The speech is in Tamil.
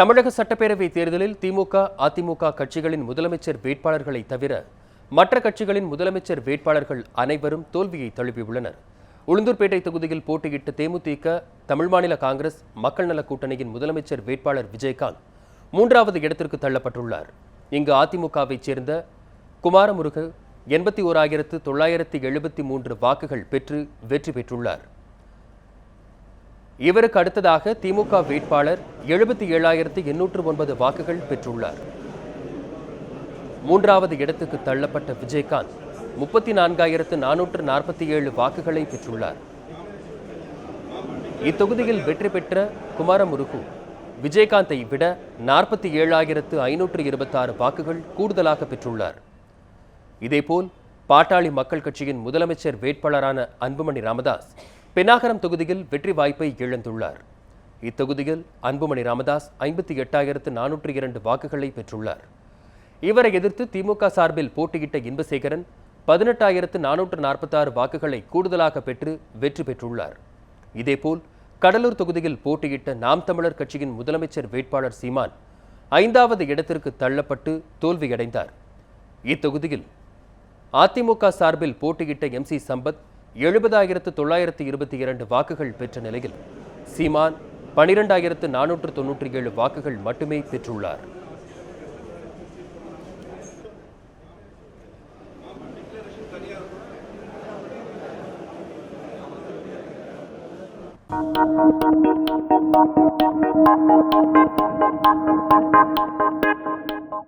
தமிழக சட்டப்பேரவை தேர்தலில் திமுக அதிமுக கட்சிகளின் முதலமைச்சர் வேட்பாளர்களை தவிர மற்ற கட்சிகளின் முதலமைச்சர் வேட்பாளர்கள் அனைவரும் தோல்வியை தழுவியுள்ளனர். உளுந்தூர்பேட்டை தொகுதியில் போட்டியிட்ட தேமுதிக தமிழ் மாநில காங்கிரஸ் மக்கள் நல கூட்டணியின் முதலமைச்சர் வேட்பாளர் விஜயகாந்த் மூன்றாவது இடத்திற்கு தள்ளப்பட்டுள்ளார். இங்கு அதிமுகவைச் சேர்ந்த குமாரமுருகன் எண்பத்தி ஓராயிரத்து தொள்ளாயிரத்தி எழுபத்தி மூன்று வாக்குகள் பெற்று வெற்றி பெற்றுள்ளார். இவருக்கு அடுத்ததாக திமுக வேட்பாளர் எழுபத்தி ஏழாயிரத்தி எண்ணூற்று ஒன்பது வாக்குகள் பெற்றுள்ளார். மூன்றாவது இடத்துக்கு தள்ளப்பட்ட விஜயகாந்த் முப்பத்தி நான்காயிரத்து நானூற்று நாற்பத்தி ஏழு வாக்குகளை பெற்றுள்ளார். இத்தொகுதியில் வெற்றி பெற்ற குமாரமுருகு விஜயகாந்தை விட நாற்பத்தி ஏழாயிரத்து ஐநூற்று இருபத்தாறு வாக்குகள் கூடுதலாக பெற்றுள்ளார். இதேபோல் பாட்டாளி மக்கள் கட்சியின் முதலமைச்சர் வேட்பாளரான அன்புமணி ராமதாஸ் பென்னாகரம் தொகுதியில் வெற்றி வாய்ப்பை இழந்துள்ளார். இத்தொகுதியில் அன்புமணி ராமதாஸ் ஐம்பத்தி எட்டாயிரத்து நானூற்று இரண்டு வாக்குகளை பெற்றுள்ளார். இவரை எதிர்த்து திமுக சார்பில் போட்டியிட்ட இன்பசேகரன் பதினெட்டாயிரத்து நானூற்று நாற்பத்தாறு வாக்குகளை கூடுதலாக பெற்று வெற்றி பெற்றுள்ளார். இதேபோல் கடலூர் தொகுதியில் போட்டியிட்ட நாம் தமிழர் கட்சியின் முதலமைச்சர் வேட்பாளர் சீமான் ஐந்தாவது இடத்திற்கு தள்ளப்பட்டு தோல்வியடைந்தார். இத்தொகுதியில் அதிமுக சார்பில் போட்டியிட்ட எம் சி சம்பத் எழுபதாயிரத்து தொள்ளாயிரத்து இருபத்தி இரண்டு வாக்குகள் பெற்ற நிலையில் சீமான் பனிரெண்டாயிரத்து நானூற்று தொன்னூற்றி ஏழு வாக்குகள் மட்டுமே பெற்றுள்ளார்.